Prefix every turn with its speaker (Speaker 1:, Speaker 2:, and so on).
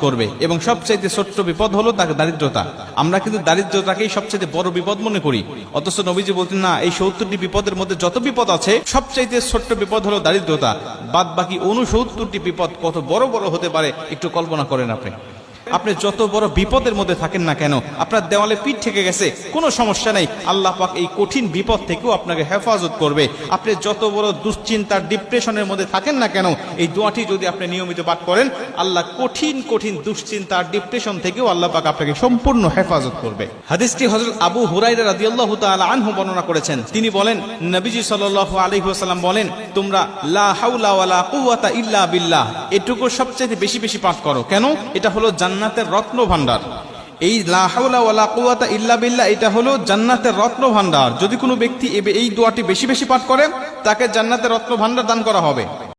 Speaker 1: করবে। এবং সবচাইতে ছোট্ট বিপদ হলো তাকে দারিদ্রতা। আমরা কিন্তু দারিদ্রতাকেই সবচাইতে বড় বিপদ মনে করি। অথচ নবীজি বলতেন, না, এই সত্তরটি বিপদের মধ্যে যত বিপদ আছে, সবচাইতে ছোট্ট বিপদ হলো দারিদ্রতা। বাদ বাকি অনুসত্তরটি বিপদ কত বড় বড় হতে পারে, একটু কল্পনা করেন আপনি। আপনি যত বড় বিপদের মধ্যে থাকেন না কেন, আপনার দেওয়ালে পিঠ থেকে গেছে, কোনো সমস্যা নেই। আল্লাহ পাক এই কঠিন বিপদ থেকেও আপনাকে হেফাজত করবে। আপনি যত বড় দুশ্চিন্তার, ডিপ্রেশনের মধ্যে থাকেন না কেন, এই দোয়াটি যদি আপনি নিয়মিত পাঠ করেন, আল্লাহ কঠিন কঠিন দুশ্চিন্তার, ডিপ্রেশন থেকেও আল্লাহ পাক আপনাকে সম্পূর্ণ হেফাজত করবে। হাদিসটি হযরত আবু হুরাইরা রাদিয়াল্লাহু তাআলা আনহু বর্ণনা করেছেন। তিনি বলেন, নবীজি সাল্লাল্লাহু আলাইহি ওয়াসাল্লাম বলেন, তোমরা লা হাওলা ওয়ালা কুওয়াতা ইল্লা বিল্লাহ। এটুকু সবচেয়ে বেশি বেশি পাঠ করো। কেন? এটা হলো জান্নাতের রত্ন ভাণ্ডার এই লাহাউলা ইল্লা বিল্লা এটা হলো জান্নাতের রত্ন ভান্ডার যদি কোনো ব্যক্তি এই দোয়াটি বেশি বেশি পাঠ করে, তাকে জান্নাতের রত্ন ভান্ডার দান করা হবে।